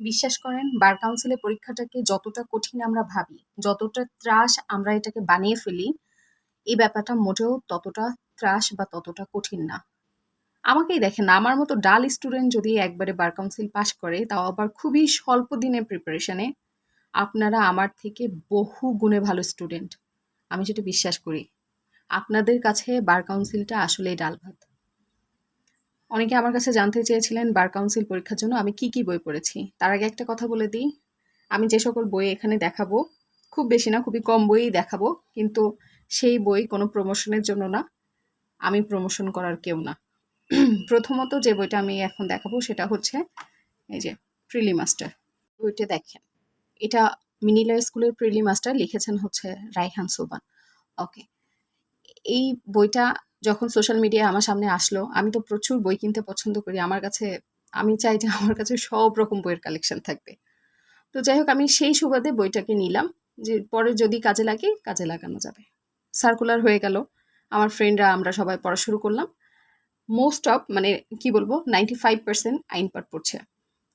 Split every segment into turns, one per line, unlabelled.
বিশ্বাস করেন, বার কাউন্সিলের পরীক্ষাটাকে যতটা কঠিন আমরা ভাবি, যতটা ত্রাস আমরা এটাকে বানিয়ে ফেলি এই ব্যাপারটা মোটেও ততটা ত্রাস বা ততটা কঠিন না। আমাকেই দেখেন, আমার মতো ডাল স্টুডেন্ট যদি একবারে বার কাউন্সিল পাশ করে, তাও আবার খুবই স্বল্প দিনের প্রিপারেশনে আপনারা আমার থেকে বহু গুণে ভালো স্টুডেন্ট আমি যেটা বিশ্বাস করি। আপনাদের কাছে বার কাউন্সিলটা আসলেই ডাল ভাত। অনেকে আমার কাছে জানতে চেয়েছিলেন বার কাউন্সিল পরীক্ষার জন্য আমি কি কি বই পড়েছি। তার আগে একটা কথা বলে দিই। আমি যে সকল বই এখানে দেখাবো, খুব বেশি না, খুবই কম বইই দেখাবো, কিন্তু সেই বই কোনো প্রমোশনের জন্য না। আমি প্রমোশন করার কেউ না। প্রথমত যে বইটা আমি এখন দেখাবো সেটা হচ্ছে এই যে প্রিলি মাস্টার বইটা দেখেন। এটা মিনিলা স্কুলের প্রিলি মাস্টার লিখেছেন হচ্ছে রাইহান সোবান ওকে। এই বইটা যখন সোশ্যাল মিডিয়া আমার সামনে আসলো, আমি তো প্রচুর বই কিনতে পছন্দ করি। আমার কাছে, আমি চাই যে আমার কাছে সব রকম বইয়ের কালেকশন থাকবে। তো যাই হোক, আমি সেই সুবাদে বইটাকে নিলাম যে পরে যদি কাজে লাগে, কাজে লাগানো যাবে। সার্কুলার হয়ে গেল। আমার ফ্রেন্ডরা আমরা সবাই পড়া শুরু করলাম। মোস্ট অফ মানে কি বলব নাইনটি ফাইভ পার্সেন্ট আইন পাঠ পড়ছে।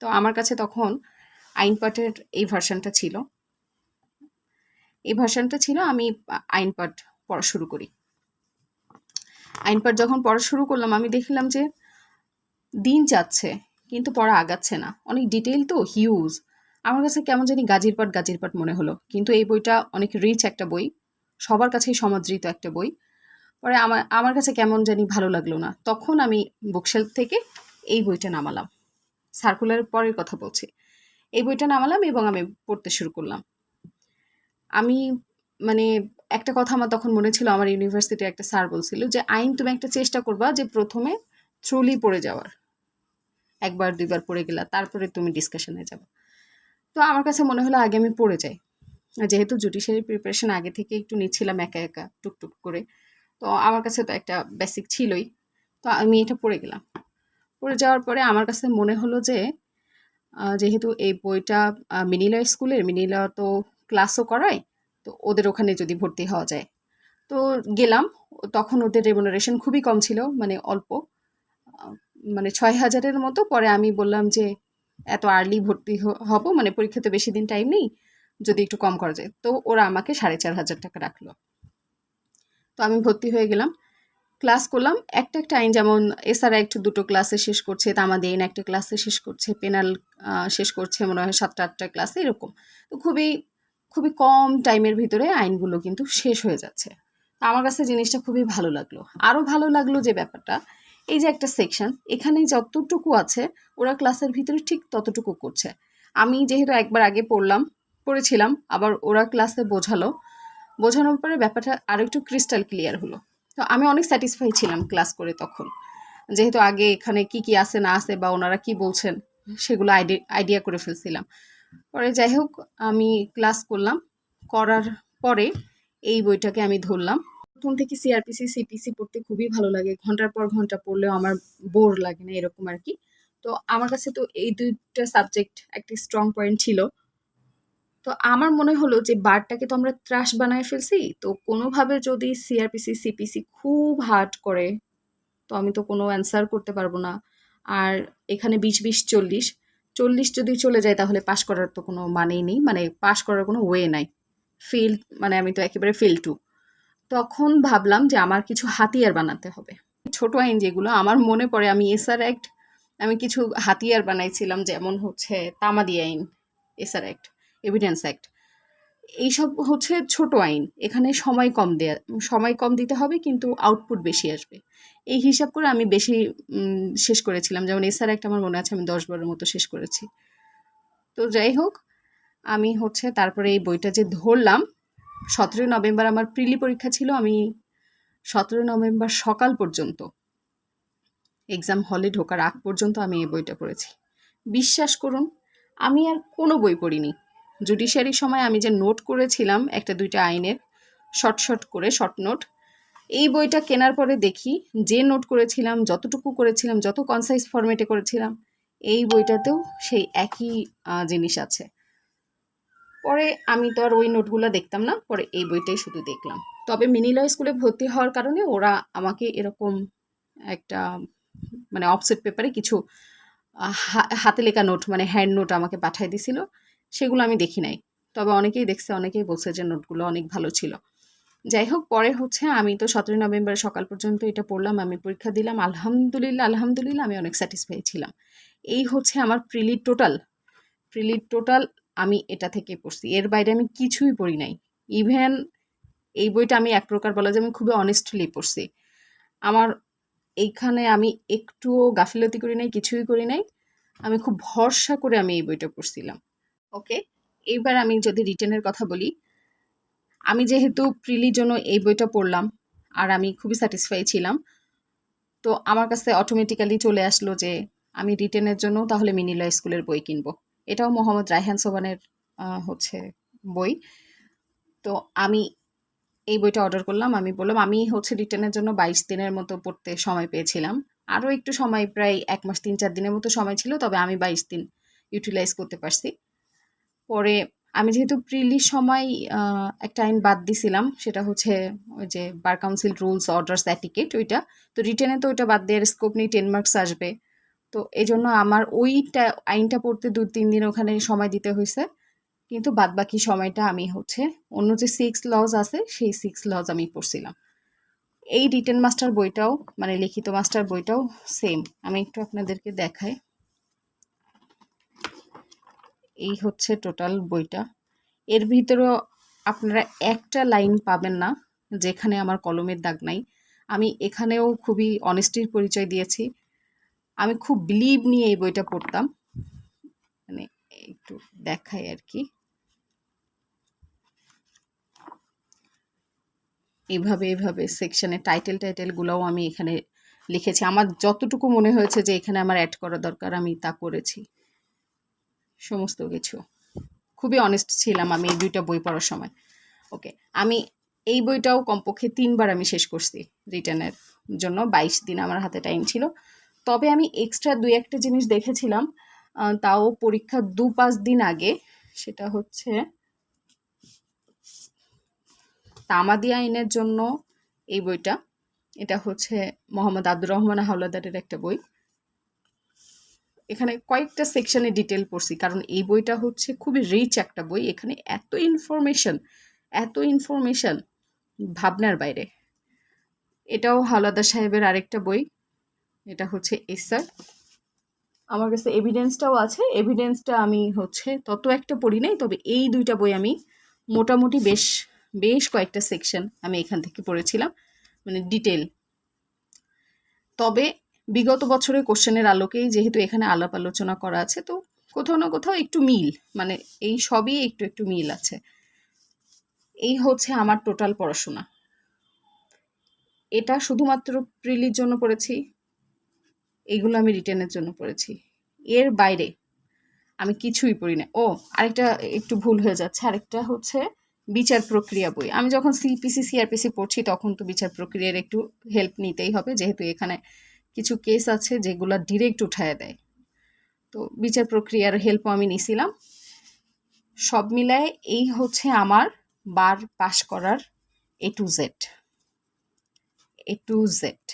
তো আমার কাছে তখন আইন পাঠের এই ভার্সানটা ছিল। এই ভার্সানটা ছিল আমি আইন পাঠ পড়া শুরু করি। আইন পাঠ যখন পড়া শুরু করলাম, আমি দেখলাম যে দিন যাচ্ছে, কিন্তু পড়া আগাচ্ছে না। অনেক ডিটেল তো হিউজ আমার কাছে কেমন জানি গাজির পাট গাজির পাট মনে হলো। কিন্তু এই বইটা অনেক রিচ একটা বই। সবার কাছেই সমাদৃত একটা বই। পরে আমার আমার কাছে কেমন জানি ভালো লাগল না। তখন আমি বুকশেলফ থেকে এই বইটা নামালাম। সার্কুলার পরের কথা বলছি। এই বইটা নামালাম এবং আমি পড়তে শুরু করলাম। আমি মানে একটা কথা আমার তখন মনে ছিল, আমার ইউনিভার্সিটির একটা স্যার বলছিল যে, আইন তুমি একটা চেষ্টা করবা যে প্রথমে থ্রুলি পড়ে যাওয়ার। একবার, দুইবার পড়ে গেলা, তারপরে তুমি ডিসকাশনে যাবে। তো আমার কাছে মনে হলো আগে আমি পড়ে যাই। যেহেতু জুডিশিয়ারি প্রিপারেশন আগে থেকে একটু নিচ্ছিলাম একা একা, টুকটুক করে, তো আমার কাছে তো একটা বেসিক ছিলই। তো আমি এটা পড়ে গেলাম। পড়ে যাওয়ার পরে আমার কাছে মনে হলো যে যেহেতু এই বইটা মিনিলা স্কুলের মিনিলা তো ক্লাসও করায় তো ওদের ওখানে যদি ভর্তি হওয়া যায়। তো গেলাম, তখন ওদের রেমুনারেশন খুবই কম ছিল মানে অল্প। মানে ছয় হাজারের মতো, পরে আমি বললাম যে এত আর্লি ভর্তি হব মানে পরীক্ষাতে বেশি দিন টাইম নেই, যদি একটু কম করা যায়। তো ওরা আমাকে সাড়ে চার হাজার টাকা রাখল। তো আমি ভর্তি হয়ে গেলাম। ক্লাস করলাম, একটা একটা আইন যেমন এসআর একটু দুটো ক্লাসে শেষ করছে তামাদিন একটা ক্লাসে শেষ করছে পেনাল শেষ করছে, মনে হয় সাতটা আটটা ক্লাসে এরকম। তো খুবই খুবই কম টাইমের ভিতরে আইনগুলো কিন্তু শেষ হয়ে যাচ্ছে। আমার কাছে জিনিসটা খুবই ভালো লাগল। আরও ভালো লাগল যে ব্যাপারটা, এই যে একটা সেকশন, এখানে যতটুকু আছে ওরা ক্লাসের ভিতরে ঠিক ততটুকু করছে। আমি যেহেতু একবার আগে পড়লাম, পড়েছিলাম, আবার ওরা ক্লাসে বোঝালো। বোঝানোর পরে ব্যাপারটা আরও একটু ক্রিস্টাল ক্লিয়ার হলো। তো আমি অনেক স্যাটিসফাই ছিলাম ক্লাস করে তখন। যেহেতু আগে এখানে কি কি আছে না আছে বা ওনারা কি বলছেন, সেগুলো আইডিয়া আইডিয়া করে ফেলছিলাম। পরে যাই হোক, আমি ক্লাস করলাম। করার পরে এই বইটাকে আমি ধরলাম। প্রথম থেকে সিআরপিসি সিপিসি পড়তে খুবই ভালো লাগে। ঘণ্টার পর ঘণ্টা পড়লেও আমার বোর লাগে না, এরকম আর কি। তো আমার কাছে তো এই দুইটা সাবজেক্ট একটি স্ট্রং পয়েন্ট ছিল। তো আমার মনে হলো যে বারটাকে তো আমরা ত্রাস বানায় ফেলছি, তো কোনোভাবে যদি সিআরপিসি সিপিসি খুব হার্ড করে, তো আমি তো কোনো অ্যান্সার করতে পারব না। আর এখানে বিশ বিশ, চল্লিশ চল্লিশ যদি চলে যায় তাহলে পাশ করার তো কোনো মানেই নেই মানে পাশ করার কোনো ওয়ে নাই। ফেল মানে আমি তো একেবারে ফেল টু তখন ভাবলাম যে আমার কিছু হাতিয়ার বানাতে হবে। ছোট আইন যেগুলো, আমার মনে পড়ে আমি এসআর অ্যাক্ট আমি কিছু হাতিয়ার বানাইছিলাম, যেমন হচ্ছে তামাদি আইন এসআর অ্যাক্ট এভিডেন্স অ্যাক্ট এইসব হচ্ছে ছোট আইন। এখানে সময় কম দেয়া, সময় কম দিতে হবে কিন্তু আউটপুট বেশি আসবে। এই হিসাব করে আমি বেশি শেষ করেছিলাম। যেমন এসআর একটা আমার মনে আছে, আমি দশ বারের মতো শেষ করেছি। তো যাই হোক, আমি হচ্ছে তারপরে এই বইটা যে ধরলাম, সতেরোই নভেম্বর আমার প্রিলি পরীক্ষা ছিল, আমি সতেরোই নভেম্বর সকাল পর্যন্ত এক্সাম হলে ঢোকার আগ পর্যন্ত আমি এই বইটা পড়েছি। বিশ্বাস করুন, আমি আর কোনো বই পড়িনি। জুডিশিয়ারির সময় আমি যে নোট করেছিলাম, একটা দুইটা আইনের, শর্ট শর্ট করে, শর্ট নোট, এই বইটা কেনার পরে দেখি যে নোট করেছিলাম, যতটুকু করেছিলাম, যত কনসাইজ ফরম্যাটে করেছিলাম, এই বইটাতেও সেই একই জিনিস আছে পরে আমি তো আর ওই নোটগুলো দেখতাম না, পরে এই বইটাই শুধু দেখলাম তবে মিনিলয় স্কুলে ভর্তি হওয়ার কারণে ওরা আমাকে এরকম একটা মানে অফসেট পেপারে কিছু হাতে লেখা নোট মানে হ্যান্ড নোট আমাকে পাঠায় দিছিল। সেগুলো আমি দেখি নাই। তবে অনেকেই দেখছে, অনেকেই বলছে যে নোটগুলো অনেক ভালো ছিল। যাই হোক পরে হচ্ছে আমি তো ১৭ নভেম্বরের সকাল পর্যন্ত এটা পড়লাম। আমি পরীক্ষা দিলাম। আলহামদুলিল্লাহ, আলহামদুলিল্লাহ আমি অনেক স্যাটিসফাই ছিলাম। এই হচ্ছে আমার প্রিলি টোটাল। প্রিলি টোটাল আমি এটা থেকে পড়ছি। এর বাইরে আমি কিছুই পড়ি নাই। ইভেন এই বইটা আমি এক প্রকার বলা যায় আমি খুবই অনেস্টলি পড়ছি। আমার এইখানে আমি একটুও গাফিলতি করি নাই, কিছুই করি নাই। আমি খুব ভরসা করে আমি এই বইটা পড়ছিলাম। ওকে? এইবার আমি যদি রিটেনের কথা বলি, আমি যেহেতু প্রিলির জন্য এই বইটা পড়লাম আর আমি খুবই স্যাটিসফাই ছিলাম। তো আমার কাছে অটোমেটিক্যালি চলে আসলো যে আমি রিটেনের জন্য তাহলে মিনিলা স্কুলের বই কিনবো। এটাও মোহাম্মদ রায়হান সোবহানের আ হচ্ছে বই। তো আমি এই বইটা অর্ডার করলাম। আমি বললাম আমি হচ্ছে রিটেনের জন্য ২২ দিনের মতো পড়তে সময় পেয়েছিলাম। আরও একটু সময় প্রায় এক মাস ৩-৪ দিনের মতো সময় ছিল। তবে আমি ২২ দিন ইউটিলাইজ করতে পারছি। পরে আমি যেহেতু প্রিলির সময় একটা আইন বাদ দিছিলাম। সেটা হচ্ছে ওই যে bar council rules, orders, etiquette ওইটা। তো রিটেনে তো ওইটা বাদ দেওয়ার স্কোপ নেই 10 মার্কস আসবে। তো এই জন্য আমার ওইটা আইনটা পড়তে ২-৩ দিন ওখানে সময় দিতে হয়েছে কিন্তু বাদ বাকি সময়টা আমি হচ্ছে অন্য যে সিক্স লজ আছে সেই সিক্স লজ আমি পড়ছিলাম। এই রিটেন মাস্টার বইটাও মানে লিখিত মাস্টার বইটাও সেম। আমি একটু আপনাদেরকে দেখাই। এই হচ্ছে টোটাল বইটা। এর ভিতরেও আপনারা একটা লাইন পাবেন না যেখানে আমার কলমের দাগ নাই। আমি এখানেও খুবই অনেস্টির পরিচয় দিয়েছি। আমি খুব বিলিভ নিয়ে এই বইটা পড়তাম। মানে একটু দেখাই আর কি এভাবে, এভাবে সেকশনের টাইটেল টাইটেলগুলোও আমি এখানে লিখেছি। আমার যতটুকু মনে হয়েছে যে এখানে আমার অ্যাড করা দরকার আমি তা করেছি। সমস্ত কিছু। খুবই অনেস্ট ছিলাম আমি এই ২ টা বই পড়ার সময়। ওকে। আমি এই বইটাও কমপক্ষে তিনবার আমি শেষ করছি রিটার্নের জন্য। ২২ দিন আমার হাতে টাইম ছিল। তবে আমি এক্সট্রা ২-১ জিনিস দেখেছিলাম। তাও পরীক্ষার ২-৫ দিন আগে। সেটা হচ্ছে তামাদি আইনের জন্য এই বইটা। এটা হচ্ছে মোহাম্মদ আব্দুর রহমান হাওলাদারের একটা বই। এখানে কয়েকটা সেকশনে ডিটেল পড়ছি। কারণ এই বইটা হচ্ছে খুবই রিচ একটা বই। এখানে এত ইনফরমেশন, এত ইনফরমেশন ভাবনার বাইরে। এটাও হাওলাদার সাহেবের আরেকটা বই। এটা হচ্ছে এসআর। আমার কাছে এভিডেন্সটাও আছে। এভিডেন্সটা আমি হচ্ছে তত একটা পড়ি নাই। তবে এই দুইটা বই আমি মোটামুটি বেশ, বেশ কয়েকটা সেকশন আমি এখান থেকে পড়েছিলাম। মানে ডিটেল তবে বিগত বছরের কোশ্চেনের আলোকেই যেহেতু এখানে আলাপ আলোচনা করা আছে তো কোথাও না কোথাও একটু মিল। মানে এই সবই একটু, একটু মিল আছে। এই হচ্ছে আমার টোটাল পড়াশোনা। এটা শুধুমাত্র প্রিলির জন্য পড়েছি। এগুলো আমি রিটেনের জন্য পড়েছি। এর বাইরে আমি কিছুই পড়ি না। ও আরেকটা একটু ভুল হয়ে যাচ্ছে। আরেকটা হচ্ছে বিচার প্রক্রিয়া বই। আমি যখন সিপিসি, সিআরপিসি পড়ছি তখন তো বিচার প্রক্রিয়ার একটু হেল্প নিতেই হবে। যেহেতু এখানে কিছু কেস আছে যেগুলা ডিরেক্ট উঠায় দেয়। তো বিচার প্রক্রিয়ার হেল্পও আমি নিছিলাম। সব মিলায়ে এই হচ্ছে আমার বার পাশ করার A to Z A to Z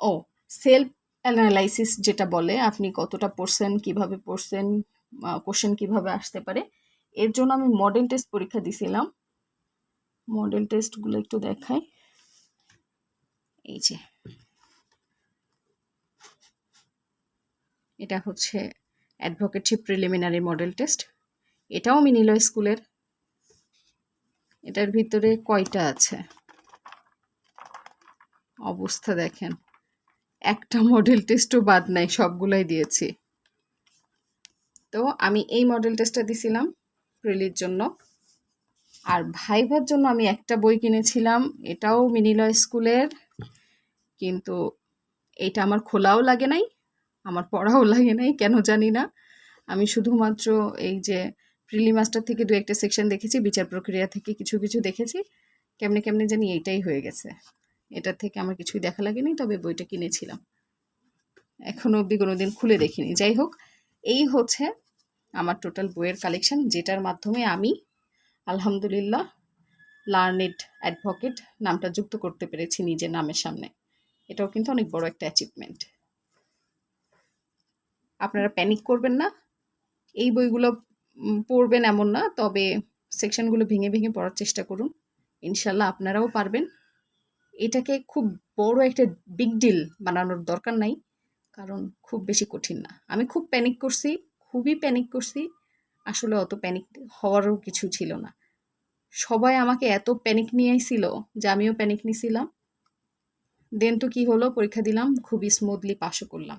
O self analysis যেটা বলে আপনি কতটা পড়ছেন, কীভাবে পড়ছেন, কোশ্চেন কীভাবে আসতে পারে। এর জন্য আমি মডেল টেস্ট পরীক্ষা দিছিলাম। মডেল টেস্টগুলো একটু দেখাই। এই যে। এটা হচ্ছে অ্যাডভোকেটশিপ প্রিলিমিনারি মডেল টেস্ট। এটাও মিনিলো স্কুলের। এটার ভিতরে কয়টা আছে? অবস্থা দেখেন। একটা মডেল টেস্টও বাদ নাই। সবগুলাই দিয়েছি। তো আমি এই মডেল টেস্টটা দিছিলাম প্রিলির জন্য। আর ভাইভার জন্য আমি একটা বই কিনেছিলাম। এটাও মিনিলো স্কুলের। কিন্তু এইটা আমার খোলাও লাগে নাই। আমার পড়াও লাগে নাই। কেন জানি না। আমি শুধুমাত্র এই যে প্রিলি মাস্টার থেকে ২-১ টা সেকশন দেখেছি। বিচার প্রক্রিয়া থেকে কিছু, কিছু দেখেছি। কেমনে, কেমনে জানি এটাই হয়ে গেছে। এটার থেকে আমার কিছুই দেখা লাগেনি। তবে বইটা কিনেছিলাম। এখনও অবধি কোনোদিন খুলে দেখিনি। যাই হোক, এই হচ্ছে আমার টোটাল বইয়ের কালেকশন যেটার মাধ্যমে আমি আলহামদুলিল্লাহ লার্নেড অ্যাডভোকেট নামটা যুক্ত করতে পেরেছি নিজের নামের সামনে। এটাও কিন্তু অনেক বড় একটা অ্যাচিভমেন্ট আপনারা প্যানিক করবেন না। এই বইগুলো পড়বেন এমন না, তবে সেকশনগুলো ভেঙে ভেঙে পড়ার চেষ্টা করুন। ইনশাল্লাহ আপনারাও পারবেন। এটাকে খুব বড় একটা বিগ ডিল বানানোর দরকার নাই, কারণ খুব বেশি কঠিন না। আমি খুব প্যানিক করছি, খুবই প্যানিক করছি। আসলে অত প্যানিক হওয়ারও কিছু ছিল না। সবাই আমাকে এত প্যানিক নিয়ে আইছিল যে আমিও প্যানিক নিছিলাম। দেন তো কী হলো? পরীক্ষা দিলাম খুবই স্মুথলি পাশও করলাম।